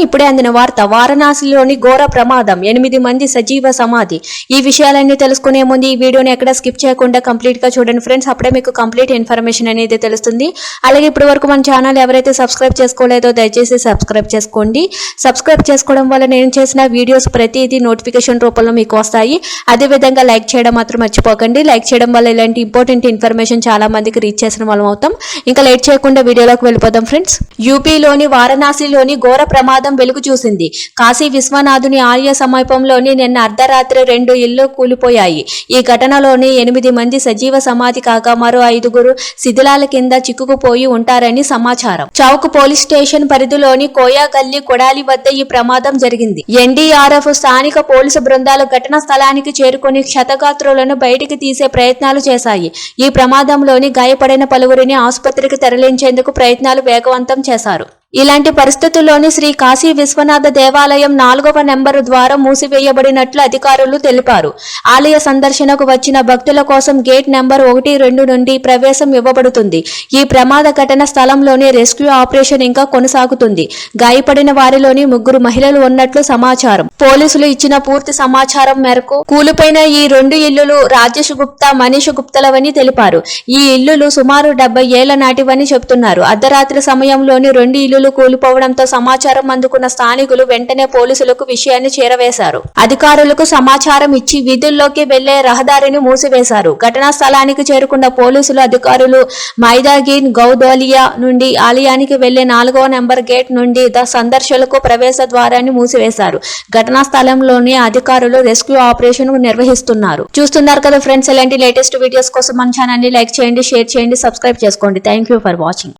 ఇప్పుడే అందిన వార్త వారణాసిలోని ఘోర ప్రమాదం. ఎనిమిది మంది సజీవ సమాధి. ఈ విషయాలన్నీ తెలుసుకునే ముందు ఈ వీడియోని ఎక్కడ స్కిప్ చేయకుండా కంప్లీట్గా చూడండి ఫ్రెండ్స్. అప్పుడే మీకు కంప్లీట్ ఇన్ఫర్మేషన్ అనేది తెలుస్తుంది. అలాగే ఇప్పటి వరకు మన ఛానల్ ఎవరైతే సబ్స్క్రైబ్ చేసుకోలేదో దయచేసి సబ్స్క్రైబ్ చేసుకోండి. సబ్స్క్రైబ్ చేసుకోవడం వల్ల నేను చేసిన వీడియోస్ ప్రతిదీ నోటిఫికేషన్ రూపంలో మీకు వస్తాయి. అదే విధంగా లైక్ చేయడం మాత్రం మర్చిపోకండి. లైక్ చేయడం వల్ల ఇలాంటి ఇంపార్టెంట్ ఇన్ఫర్మేషన్ చాలా మందికి రీచ్ చేసిన వాళ్ళం అవుతాం. ఇంకా లేట్ చేయకుండా వీడియోలోకి వెళ్ళిపోదాం ఫ్రెండ్స్. యూపీలోని వారణాసిలోని ఘోర ప్రమాదం వెలుగు చూసింది. కాశీ విశ్వనాథుని ఆలయ సమీపంలోని నిన్న అర్ధరాత్రి రెండు ఇళ్ళు కూలిపోయాయి. ఈ ఘటనలోని ఎనిమిది మంది సజీవ సమాధి కాగా మరో ఐదుగురు శిథిలాల కింద చిక్కుకుపోయి ఉంటారని సమాచారం. చౌక్ పోలీస్ స్టేషన్ పరిధిలోని కోయాగల్లి కొడాలి వద్ద ఈ ప్రమాదం జరిగింది. ఎన్డీఆర్ఎఫ్ స్థానిక పోలీసు బృందాలు ఘటనా స్థలానికి చేరుకుని క్షతగాత్రులను బయటికి తీసే ప్రయత్నాలు చేశాయి. ఈ ప్రమాదంలోని గాయపడిన పలువురిని ఆసుపత్రికి తరలించేందుకు ప్రయత్నాలు వేగవంతం చేశారు. ఇలాంటి పరిస్థితుల్లోని శ్రీ కాశీ విశ్వనాథ దేవాలయం నాలుగవ నెంబరు ద్వారా మూసివేయబడినట్లు అధికారులు తెలిపారు. ఆలయ సందర్శనకు వచ్చిన భక్తుల కోసం గేట్ నెంబర్ ఒకటి రెండు నుండి ప్రవేశం ఇవ్వబడుతుంది. ఈ ప్రమాద ఘటన స్థలంలోని రెస్క్యూ ఆపరేషన్ ఇంకా కొనసాగుతుంది. గాయపడిన వారిలోని ముగ్గురు మహిళలు ఉన్నట్లు సమాచారం. పోలీసులు ఇచ్చిన పూర్తి సమాచారం మేరకు కూలిపోయిన ఈ రెండు ఇల్లులు రాజేష్ గుప్తా మనీష్ గుప్తలవని తెలిపారు. ఈ ఇల్లులు సుమారు డెబ్బై ఏళ్ళ నాటివని చెబుతున్నారు అర్ధరాత్రి సమయంలోని రెండు ఇల్లులు కూలిపోవడంతో సమాచారం అందుకున్న స్థానికులు వెంటనే పోలీసులకు విషయాన్ని చేరవేశారు. అధికారులకు సమాచారం ఇచ్చి వీధుల్లోకి వెళ్ళే రహదారిని మూసివేశారు. ఘటనా స్థలానికి చేరుకున్న పోలీసులు అధికారులు మైదాగిన్ గౌదోలియా నుండి ఆలయానికి వెళ్ళే నాలుగవ నెంబర్ గేట్ నుండి ద సందర్శకులకు ప్రవేశ ద్వారాన్ని మూసివేశారు. ఘటనా స్థలంలోని అధికారులు రెస్క్యూ ఆపరేషన్ నిర్వహిస్తున్నారు. చూస్తున్నారు కదా ఫ్రెండ్స్ ఇలాంటి లేటెస్ట్ వీడియోస్ కోసం మన ఛానల్ని లైక్ చేయండి షేర్ చేయండి సబ్స్క్రైబ్ చేసుకోండి. Thank you for watching